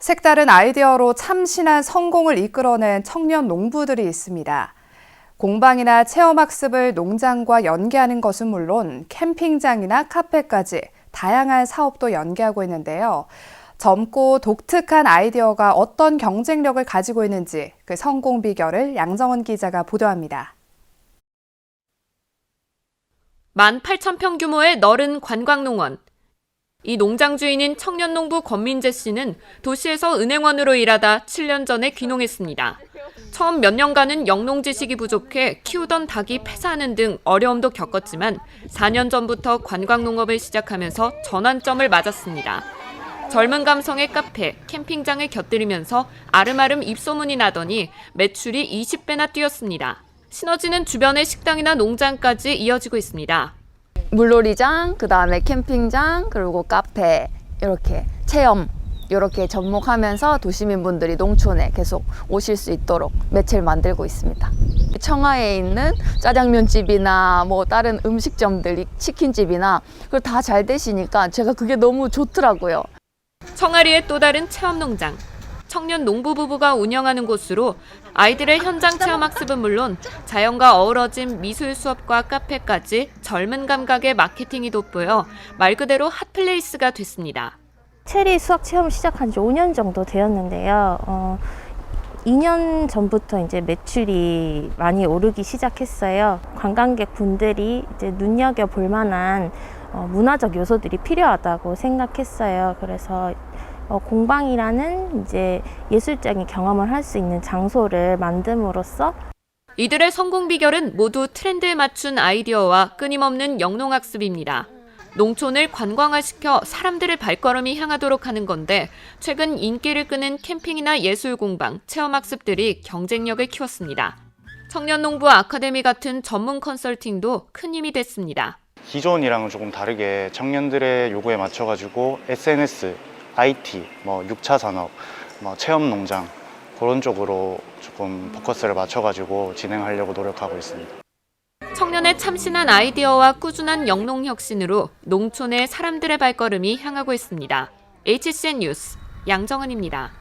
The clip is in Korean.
색다른 아이디어로 참신한 성공을 이끌어낸 청년 농부들이 있습니다. 공방이나 체험학습을 농장과 연계하는 것은 물론 캠핑장이나 카페까지 다양한 사업도 연계하고 있는데요. 젊고 독특한 아이디어가 어떤 경쟁력을 가지고 있는지 그 성공 비결을 양정원 기자가 보도합니다. 18,000평 규모의 넓은 관광농원. 이 농장 주인인 청년 농부 권민재 씨는 도시에서 은행원으로 일하다 7년 전에 귀농했습니다. 처음 몇 년간은 영농 지식이 부족해 키우던 닭이 폐사하는 등 어려움도 겪었지만 4년 전부터 관광농업을 시작하면서 전환점을 맞았습니다. 젊은 감성의 카페, 캠핑장을 곁들이면서 아름아름 입소문이 나더니 매출이 20배나 뛰었습니다. 시너지는 주변의 식당이나 농장까지 이어지고 있습니다. 물놀이장, 그 다음에 캠핑장, 그리고 카페 이렇게 체험 이렇게 접목하면서 도시민분들이 농촌에 계속 오실 수 있도록 매체를 만들고 있습니다. 청하에 있는 짜장면 집이나 뭐 다른 음식점들, 치킨집이나 그걸 다 잘 되시니까 제가 그게 너무 좋더라고요. 청아리의 또 다른 체험 농장. 청년 농부 부부가 운영하는 곳으로 아이들의 현장 체험 학습은 물론 자연과 어우러진 미술 수업과 카페까지 젊은 감각의 마케팅이 돋보여 말 그대로 핫플레이스가 됐습니다. 체리 수학 체험 시작한 지 5년 정도 되었는데요. 어, 2년 전부터 이제 매출이 많이 오르기 시작했어요. 관광객 분들이 이제 눈여겨 볼 만한 어, 문화적 요소들이 필요하다고 생각했어요. 그래서 어, 공방이라는 이제 예술적인 경험을 할 수 있는 장소를 만듦으로써 이들의 성공 비결은 모두 트렌드에 맞춘 아이디어와 끊임없는 영농학습입니다. 농촌을 관광화시켜 사람들의 발걸음이 향하도록 하는 건데 최근 인기를 끄는 캠핑이나 예술 공방, 체험학습들이 경쟁력을 키웠습니다. 청년 농부 아카데미 같은 전문 컨설팅도 큰 힘이 됐습니다. 기존이랑은 조금 다르게 청년들의 요구에 맞춰가지고 SNS, IT, 뭐 6차 산업, 뭐 체험 농장 그런 쪽으로 조금 포커스를 맞춰가지고 진행하려고 노력하고 있습니다. 청년의 참신한 아이디어와 꾸준한 영농 혁신으로 농촌의 사람들의 발걸음이 향하고 있습니다. HCN 뉴스 양정은입니다.